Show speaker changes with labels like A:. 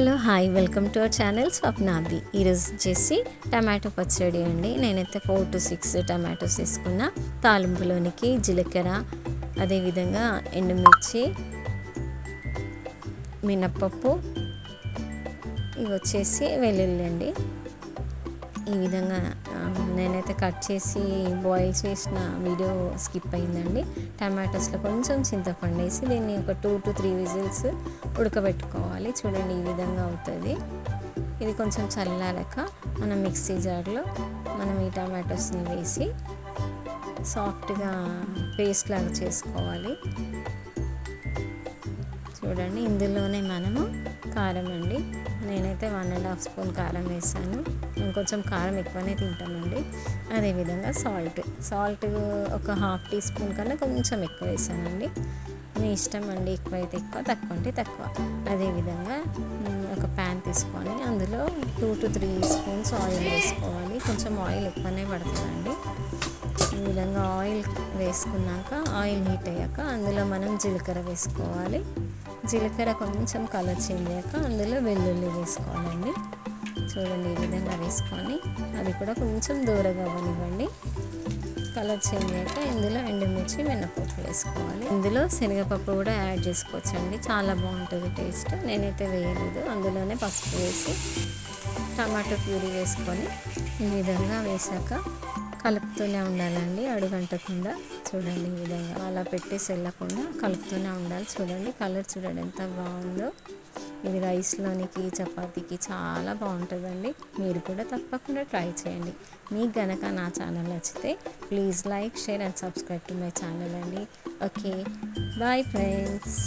A: Hello hi welcome to our channel Swapnabhi ఈరోజు వచ్చేసి tomato పచ్చడి అండి. నేనైతే ఫోర్ టు సిక్స్ టమాటోస్ తీసుకున్న తాలింపులోనికి జీలకర్ర అదేవిధంగా ఎండుమిర్చి మినప్పప్పు ఇవి వచ్చేసి వెల్లుల్లి అండి. ఈ విధంగా నేనైతే కట్ చేసి బాయిల్ చేసిన వీడియో స్కిప్ అయిందండి. టమాటోస్లో కొంచెం చింతపండు వేసి దీన్ని ఒక టూ టు త్రీ విజిల్స్ ఉడకబెట్టుకోవాలి. చూడండి ఈ విధంగా అవుతుంది. ఇది కొంచెం చల్లాలక మనం మిక్సీ జార్లో మనం ఈ టమాటోస్ని వేసి సాఫ్ట్గా పేస్ట్ లాగా చేసుకోవాలి. చూడండి. ఇందులోనే మనము కారం అండి. నేనైతే వన్ అండ్ హాఫ్ స్పూన్ కారం వేసాను. ఇంకొంచెం కొంచెం కారం ఎక్కువనే తింటామండి అదేవిధంగా సాల్ట్. సాల్ట్ ఒక హాఫ్ టీ స్పూన్ కన్నా కొంచెం ఎక్కువ వేసానండి. మీ ఇష్టం అండి ఎక్కువ అయితే ఎక్కువ తక్కువ అంటే తక్కువ. అదేవిధంగా ఒక ప్యాన్ తీసుకొని అందులో two to three spoons oil వేసుకోవాలి. కొంచెం ఆయిల్ ఎక్కువనే పడుతుందండి. ఈ విధంగా ఆయిల్ వేసుకున్నాక ఆయిల్ హీట్ అయ్యాక అందులో మనం జీలకర్ర వేసుకోవాలి. జీలకర్ర కొంచెం కలర్ చేంజ్ అయ్యాక అందులో వెల్లుల్లి వేసుకోవాలండి. చూడండి ఈ విధంగా వేసుకొని అది కూడా కొంచెం దూరగా అవ్వనివ్వండి కలర్ చేంజ్ అయ్యాక ఇందులో ఎండుమిర్చి మినపప్పు వేసుకోవాలి. ఇందులో శనగపప్పు కూడా యాడ్ చేసుకోవచ్చు అండి చాలా బాగుంటుంది టేస్ట్. నేనైతే వేయలేదు. అందులోనే పసుపు వేసి టమాటో ప్యూరీ వేసుకొని ఈ విధంగా వేసాక కలుపుతూనే ఉండాలండి అడుగంటకుండా. చూడండి ఈ విధంగా. అలా పెట్టేసి వెళ్ళకుండా కలుపుతూనే ఉండాలి. చూడండి కలర్ చూడండి ఎంత బాగుందో. ఇది రైస్లోనికి చపాతీకి చాలా బాగుంటుందండి. మీరు కూడా తప్పకుండా ట్రై చేయండి. మీకు గనక నా ఛానల్ నచ్చితే please like share and subscribe to my channel అండి. ఓకే. Bye friends.